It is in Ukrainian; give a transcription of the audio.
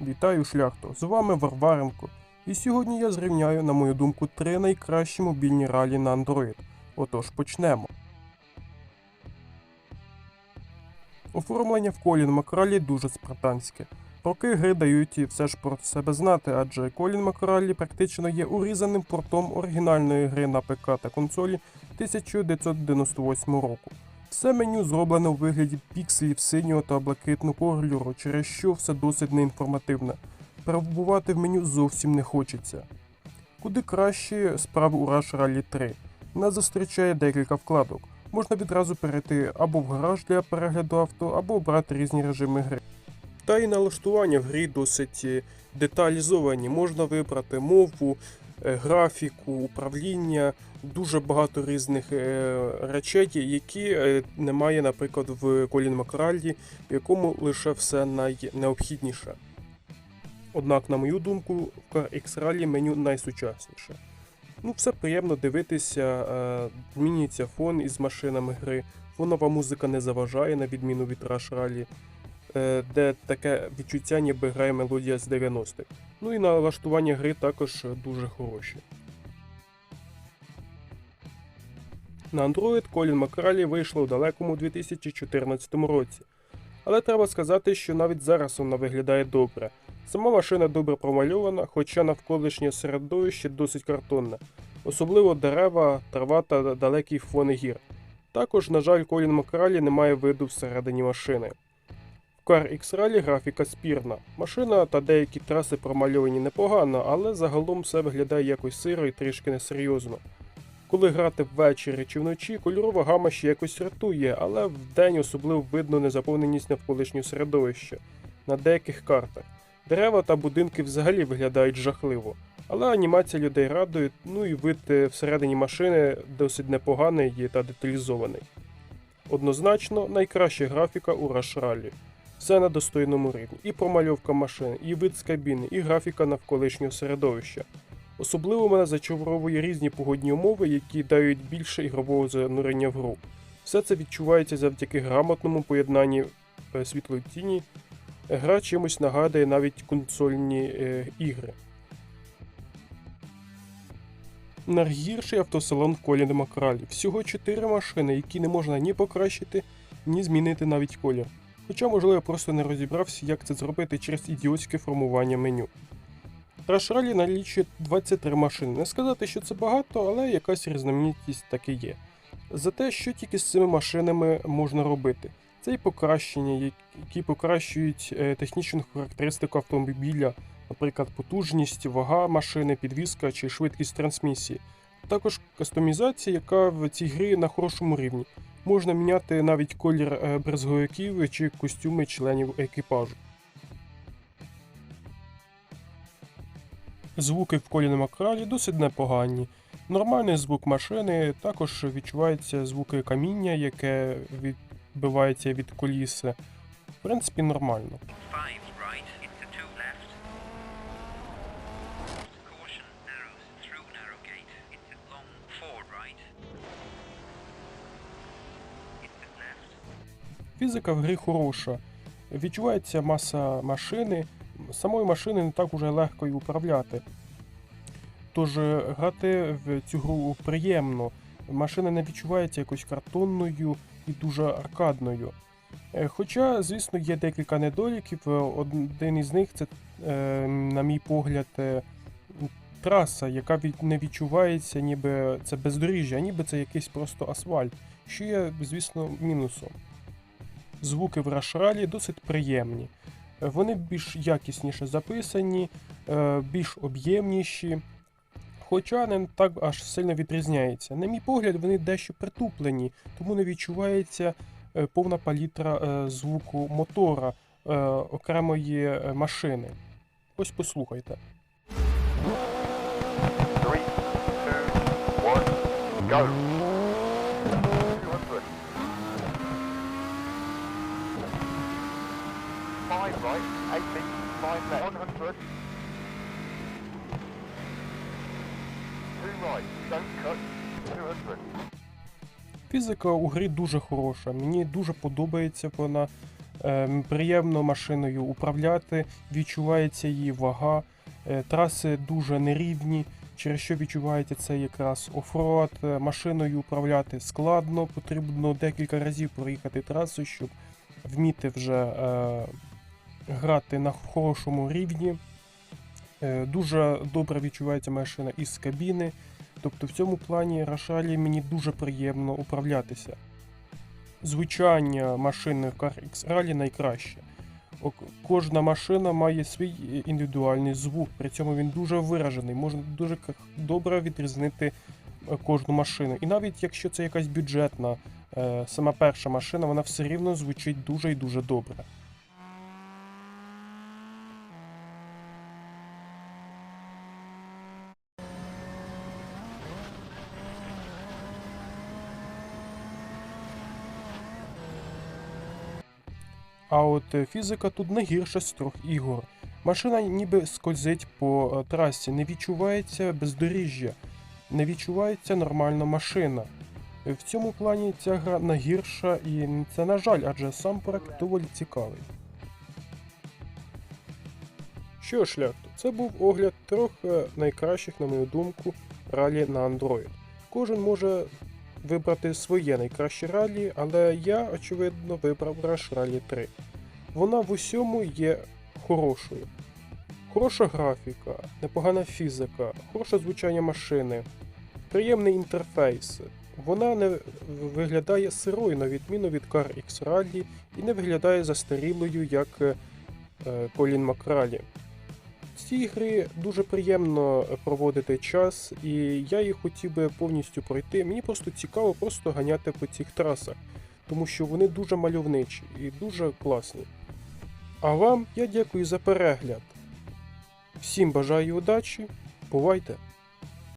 Вітаю, шляхто! З вами Варваренко. І сьогодні я зрівняю, на мою думку, три найкращі мобільні ралі на Android. Отож, почнемо. Оформлення в Колін Макралі дуже спартанське. Роки гри дають і все ж про себе знати, адже Колін Макралі практично є урізаним портом оригінальної гри на ПК та консолі 1998 року. Все меню зроблено у вигляді пікселів синього та блакитного кольору, через що все досить неінформативне. Перебувати в меню зовсім не хочеться. Куди краще справи у Rush Rally 3. Нас зустрічає декілька вкладок. Можна відразу перейти або в гараж для перегляду авто, або обрати різні режими гри. Та й налаштування в грі досить е, деталізовані. Можна вибрати мову, графіку, управління, дуже багато різних е, речей, які е, немає, наприклад, в Colin McRae, в якому лише все найнеобхідніше. Однак, на мою думку, в CarX Rally меню найсучасніше. Ну, все приємно дивитися, е, змінюється фон із машинами гри, фонова музика не заважає, на відміну від Rush Rally, е, де таке відчуття, ніби грає мелодія з 90-х. Ну і налаштування гри також дуже хороші. На Android Colin McRae вийшло у далекому 2014 році. Але треба сказати, що навіть зараз вона виглядає добре. Сама машина добре промальована, хоча навколишнє середовище досить картонне, особливо дерева, трава та далекий фон гір. Також, на жаль, Колін Макралі немає виду всередині машини. В Car X Rally графіка спірна. Машина та деякі траси промальовані непогано, але загалом все виглядає якось сиро і трішки несерйозно. Коли грати ввечері чи вночі, кольорова гама ще якось рятує, але вдень особливо видно незаповненість навколишнього середовища на деяких картах. Дерева та будинки взагалі виглядають жахливо, але анімація людей радує, ну і вид е, всередині машини досить непоганий та деталізований. Однозначно, найкраща графіка у Rush Rally. Все на достойному рівні. І промальовка машини, і вид з кабіни, і графіка навколишнього середовища. Особливо мене зачаровує різні погодні умови, які дають більше ігрового занурення в гру. Все це відчувається завдяки грамотному поєднанні е, світлої тіні. Гра чимось нагадує навіть консольні е, ігри. Найгірший автосалон в колі Демокралі. Всього 4 машини, які не можна ні покращити, ні змінити навіть колір. Хоча, можливо, я просто не розібрався, як це зробити через ідіотське формування меню. Rush Rally налічує 23 машини. Не сказати, що це багато, але якась різноманітність таки є. Зате, що тільки з цими машинами можна робити? Це і покращення, які покращують е, технічну характеристику автомобіля, наприклад, потужність, вага машини, підвізка чи швидкість трансмісії. Також кастомізація, яка в цій грі на хорошому рівні. Можна міняти навіть колір е, брезговиків чи костюми членів екіпажу. Звуки в колі Макралі досить непогані. Нормальний звук машини, також відчуваються звуки каміння, яке відбивається від коліса. В принципі, нормально. Фізика в грі хороша. Відчувається маса машини. Самої машини не так уже легко й управляти. Тож е, грати в цю гру приємно. Машина не відчувається якось картонною і дуже аркадною. Е, Хоча, звісно, є декілька недоліків. Один із них це, е, на мій погляд, траса, яка не відчувається, ніби це бездоріжжя, ніби це якийсь просто асфальт, що є, звісно, мінусом. Звуки в Rally досить приємні. Е, Вони більш якісніше записані, е, більш об'ємніші, хоча не так аж сильно відрізняються. На мій погляд, вони дещо притуплені, тому не відчувається е, повна палітра звуку мотора окремої машини. Ось послухайте. Three, two, one, go. Right, 80, five left. 100. Two right, don't cut. 200. Фізика у грі дуже хороша, мені дуже подобається вона. Е, Приємно машиною управляти, відчувається її вага. Е, Траси дуже нерівні, через що відчувається це якраз офроад. Е, Машиною управляти складно, потрібно декілька разів проїхати трасу, щоб вміти вже е, грати на хорошому рівні. Е, Дуже добре відчувається машина із кабіни. Тобто в цьому плані Рашалі мені дуже приємно управлятися. Звучання машини в CarX Rally найкраще. Кожна машина має свій індивідуальний звук, при цьому він дуже виражений, можна дуже добре відрізнити е, кожну машину. І навіть якщо це якась бюджетна, е, сама перша машина, вона все рівно звучить дуже і дуже добре. А от е, фізика тут не гірша з трьох ігор. Машина ніби скользить по е, трасі, не відчувається бездоріжжя, не відчувається нормальна машина. Е, В цьому плані ця гра не гірша і це на жаль, адже сам проект доволі цікавий. Що ж, шляхто, це був огляд трьох найкращих, на мою думку, ралі на Android. Кожен може вибрати своє найкраще ралі, але я, очевидно, вибрав Rush Rally 3. Вона в усьому є хорошою. Хороша графіка, непогана фізика, хороше звучання машини, приємний інтерфейс. Вона не виглядає сирою, на відміну від Car X Rally, і не виглядає застарілою, як е, Colin McRae. В цій грі дуже приємно проводити час, і я їх хотів би повністю пройти. Мені просто цікаво просто ганяти по цих трасах, тому що вони дуже мальовничі і дуже класні. А вам я дякую за перегляд. Всім бажаю удачі, бувайте!